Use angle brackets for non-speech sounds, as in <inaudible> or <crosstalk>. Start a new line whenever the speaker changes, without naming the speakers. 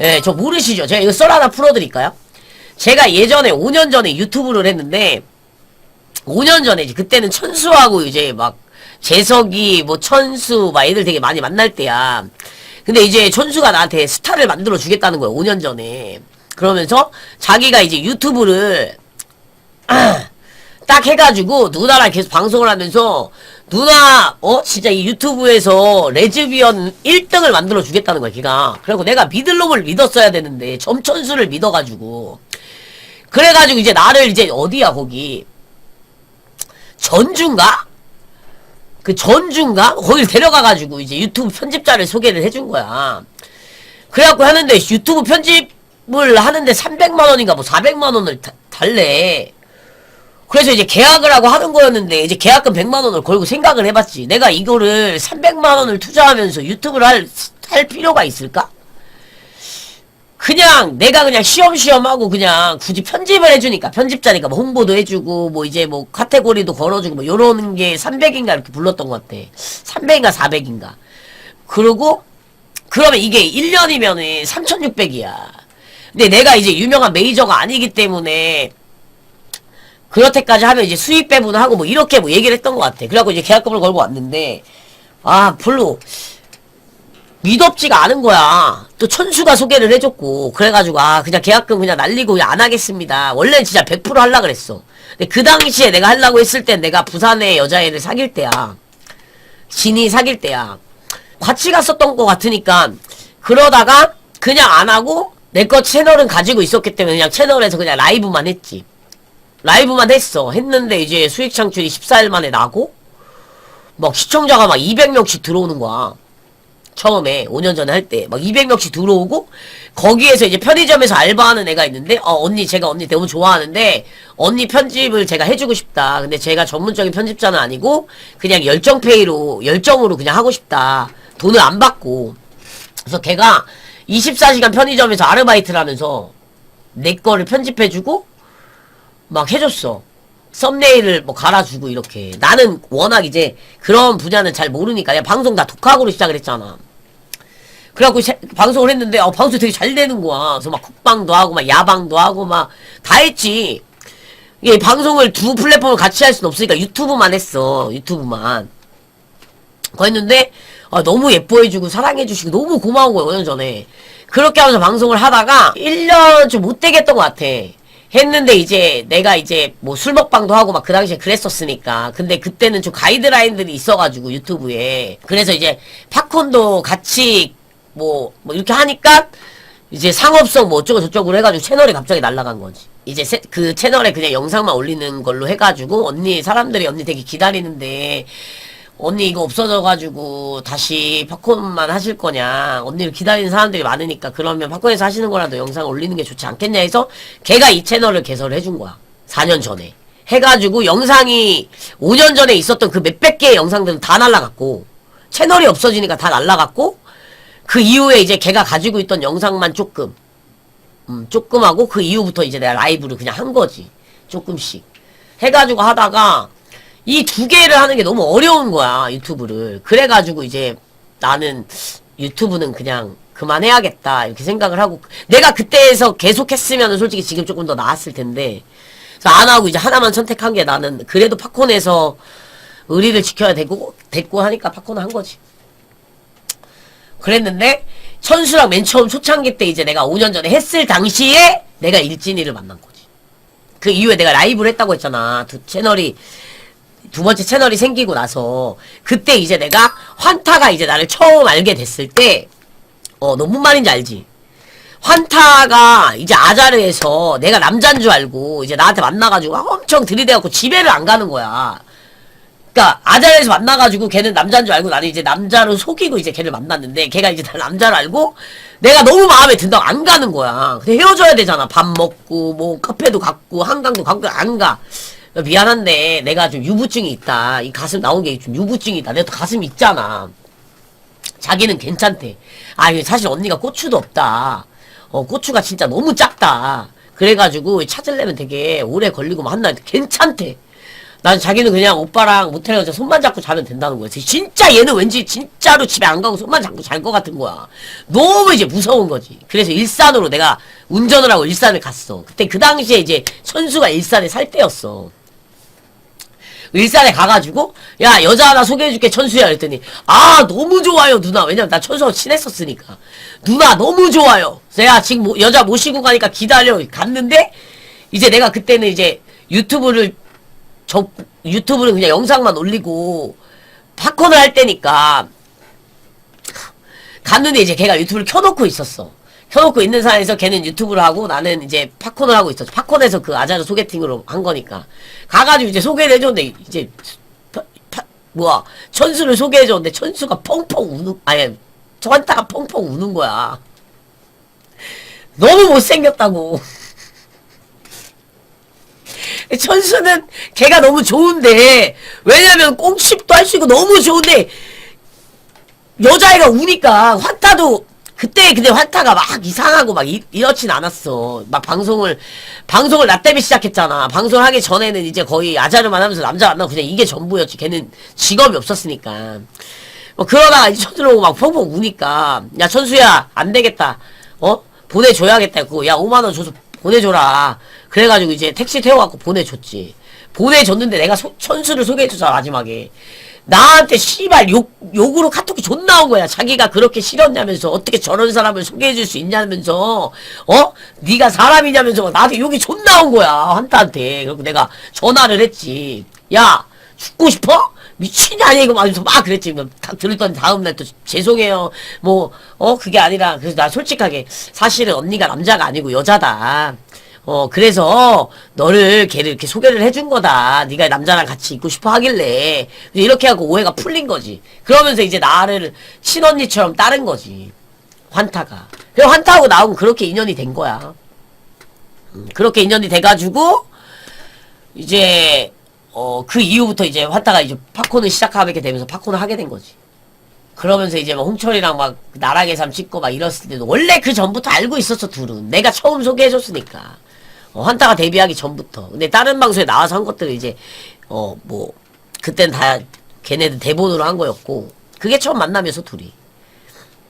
예, 저 모르시죠? 제가 이거 썰 하나 풀어드릴까요? 제가 예전에 5년 전에 유튜브를 했는데 5년 전에 이제 그때는 천수하고 이제 막 재석이 뭐 천수 막 애들 되게 많이 만날 때야. 근데 이제 천수가 나한테 스타를 만들어 주겠다는 거야 5년 전에. 그러면서 자기가 이제 유튜브를 <clears throat> 딱 해가지고 누나랑 계속 방송을 하면서 누나 어 진짜 이 유튜브에서 레즈비언 1등을 만들어 주겠다는 거야 걔가 그리고 내가 믿을 놈을 믿었어야 되는데 점천수를 믿어가지고 그래가지고 이제 나를 이제 어디야 거기 전주인가? 그 전주인가? 거길 데려가가지고 이제 유튜브 편집자를 소개를 해준 거야. 그래갖고 하는데 유튜브 편집을 하는데 300만원인가 뭐 400만원을 달래. 그래서 이제 계약을 하고 하는 거였는데 이제 계약금 100만 원을 걸고 생각을 해봤지. 내가 이거를 300만 원을 투자하면서 유튜브를 할, 할 필요가 있을까? 그냥 내가 그냥 시험시험 하고 그냥 굳이 편집을 해주니까 편집자니까 뭐 홍보도 해주고 뭐 이제 뭐 카테고리도 걸어주고 뭐 요런 게 300인가 이렇게 불렀던 것 같아 300인가 400인가 그러고 그러면 이게 1년이면은 3600이야 근데 내가 이제 유명한 메이저가 아니기 때문에 그렇게까지 하면 이제 수익 배분을 하고 뭐 이렇게 뭐 얘기를 했던 것 같아 그래갖고 이제 계약금을 걸고 왔는데 아 별로 믿업지가 않은 거야. 또 천수가 소개를 해줬고 그래가지고 아 그냥 계약금 그냥 날리고 그냥 안 하겠습니다. 원래는 진짜 100% 하려 그랬어. 근데 그 당시에 내가 하려고 했을 땐 내가 부산의 여자애를 사귈 때야. 진이 사귈 때야. 같이 갔었던 것 같으니까 그러다가 그냥 안 하고 내 거 채널은 가지고 있었기 때문에 그냥 채널에서 그냥 라이브만 했지. 라이브만 했어. 했는데 이제 수익 창출이 14일 만에 나고 막 시청자가 막 200명씩 들어오는 거야. 처음에 5년 전에 할 때 막 200명씩 들어오고 거기에서 이제 편의점에서 알바하는 애가 있는데 어 언니 제가 언니 너무 좋아하는데 언니 편집을 제가 해주고 싶다 근데 제가 전문적인 편집자는 아니고 그냥 열정페이로 열정으로 그냥 하고 싶다 돈을 안 받고 그래서 걔가 24시간 편의점에서 아르바이트를 하면서 내 거를 편집해주고 막 해줬어 썸네일을 뭐 갈아주고 이렇게 나는 워낙 이제 그런 분야는 잘 모르니까 내가 방송 다 독학으로 시작을 했잖아 그래갖고 세- 방송을 했는데 어, 방송 되게 잘 되는 거야. 그래서 막 쿡방도 하고 막 야방도 하고 막 다 했지. 이게 방송을 두 플랫폼을 같이 할 수는 없으니까 유튜브만 했어. 유튜브만. 그거 했는데 아, 너무 예뻐해주고 사랑해주시고 너무 고마운 거야 5년 전에. 그렇게 하면서 방송을 하다가 1년 좀 못되게 했던 것 같아. 했는데 이제 내가 이제 뭐 술 먹방도 하고 막 그 당시에 그랬었으니까. 근데 그때는 좀 가이드라인들이 있어가지고 유튜브에. 그래서 이제 팝콘도 같이 뭐, 뭐 이렇게 하니까 이제 상업성 뭐 어쩌고 저쩌고 해가지고 채널이 갑자기 날라간 거지. 이제 세- 그 채널에 그냥 영상만 올리는 걸로 해가지고 언니 사람들이 언니 되게 기다리는데 언니 이거 없어져가지고 다시 팝콘만 하실 거냐. 언니를 기다리는 사람들이 많으니까 그러면 팝콘에서 하시는 거라도 영상 올리는 게 좋지 않겠냐 해서 걔가 이 채널을 개설을 해준 거야. 4년 전에. 해가지고 영상이 5년 전에 있었던 그 몇백 개의 영상들은 다 날라갔고 채널이 없어지니까 다 날라갔고 그 이후에 이제 걔가 가지고 있던 영상만 조금 음, 조금 하고 그 이후부터 이제 내가 라이브를 그냥 한 거지. 조금씩. 해가지고 하다가 이 두 개를 하는 게 너무 어려운 거야 유튜브를 그래가지고 이제 나는 유튜브는 그냥 그만해야겠다 이렇게 생각을 하고 내가 그때에서 계속 했으면 솔직히 지금 조금 더 나았을 텐데 안 하고 이제 하나만 선택한 게 나는 그래도 팝콘에서 의리를 지켜야 되고 됐고 하니까 팝콘을 한 거지 그랬는데 천수랑 맨 처음 초창기 때 이제 내가 5년 전에 했을 당시에 내가 일진이를 만난 거지. 그 이후에 내가 라이브를 했다고 했잖아. 두 채널이 두 번째 채널이 생기고 나서 그때 이제 내가 환타가 이제 나를 처음 알게 됐을 때 어, 너 뭔 말인지 알지? 환타가 이제 아자르에서 내가 남자인 줄 알고 이제 나한테 만나가지고 엄청 들이대갖고 집에를 안 가는 거야. 그니까 아자르에서 만나가지고 걔는 남자인 줄 알고 나는 이제 남자로 속이고 이제 걔를 만났는데 걔가 이제 날 남자를 알고 내가 너무 마음에 든다고 안 가는 거야. 근데 헤어져야 되잖아. 밥 먹고 뭐 카페도 갔고 한강도 갔고 안 가. 미안한데 내가 좀 유부증이 있다. 이 가슴 나온 게 좀 유부증이다. 내가 또 가슴 있잖아. 자기는 괜찮대. 아, 사실 언니가 고추도 없다. 어, 고추가 진짜 너무 작다. 그래가지고 찾으려면 되게 오래 걸리고 막 한다. 괜찮대. 난 자기는 그냥 오빠랑 모텔에 가서 손만 잡고 자면 된다는 거야. 진짜 얘는 왠지 진짜로 집에 안 가고 손만 잡고 잘 것 같은 거야. 너무 이제 무서운 거지. 그래서 일산으로 내가 운전을 하고 일산을 갔어. 그때 그 당시에 이제 천수가 일산에 살 때였어. 일산에 가가지고 야 여자 하나 소개해줄게 천수야 그랬더니 아 너무 좋아요 누나. 왜냐면 나 천수하고 친했었으니까. 누나 너무 좋아요. 그래서 야 지금 뭐- 여자 모시고 가니까 기다려. 갔는데 이제 내가 그때는 이제 유튜브를 저 유튜브는 그냥 영상만 올리고 팝콘을 할 때니까 갔는데 이제 걔가 유튜브를 켜놓고 있었어. 켜놓고 있는 상황에서 걔는 유튜브를 하고 나는 이제 팝콘을 하고 있었어. 팝콘에서 그 아자르 소개팅으로 한 거니까. 가가지고 이제 소개를 해줬는데 이제 파, 파, 뭐야 천수를 소개해줬는데 천수가 펑펑 우는 아니 저한테가 펑펑 우는 거야. 너무 못생겼다고. <laughs> 천수는 걔가 너무 좋은데 왜냐면 꽁칩도 할 수 있고 너무 좋은데 여자애가 우니까 환타도 그때 근데 환타가 막 이상하고 막 이, 이렇진 않았어. 막 방송을 방송을 나 때문에 시작했잖아. 방송을 하기 전에는 이제 거의 아자르만 하면서 남자 만나고 그냥 이게 전부였지. 걔는 직업이 없었으니까. 뭐 그러다가 이제 천수로 막 펑펑 우니까 야 천수야 안 되겠다. 어 보내줘야겠다. 그거 야 5만 원 줘서 보내줘라. 그래가지고 이제 택시 태워갖고 보내줬지. 보내줬는데 내가 소- 천수를 소개해주자 마지막에. 나한테 씨발 욕 욕으로 카톡이 존나 온 거야. 자기가 그렇게 싫었냐면서 어떻게 저런 사람을 소개해 줄 수 있냐면서 어 네가 사람이냐면서 나한테 욕이 존나 온 거야 한타한테. 그리고 내가 전화를 했지. 야 죽고 싶어? 미친냐 아니 이거 막면서 막 그랬지. 그딱 들었더니 다음날 또 죄송해요. 뭐 어 그게 아니라 그래서 나 솔직하게 사실은 언니가 남자가 아니고 여자다. 어 그래서 너를 걔를 이렇게 소개를 해준 거다. 네가 남자랑 같이 있고 싶어 하길래 이렇게 하고 오해가 풀린 거지. 그러면서 이제 나를 친언니처럼 따른 거지. 환타가. 그래 환타하고 나하고 그렇게 인연이 된 거야. 음, 그렇게 인연이 돼가지고 이제 어 그 이후부터 이제 환타가 이제 팝콘을 시작하게 되면서 팝콘을 하게 된 거지. 그러면서 이제 막 홍철이랑 막 나락의 삶 찍고 막 이랬을 때도 원래 그 전부터 알고 있었어 둘은 내가 처음 소개해줬으니까 어, 환타가 데뷔하기 전부터. 근데 다른 방송에 나와서 한 것들을 이제 어 뭐 그땐 다 걔네들 대본으로 한 거였고 그게 처음 만나면서 둘이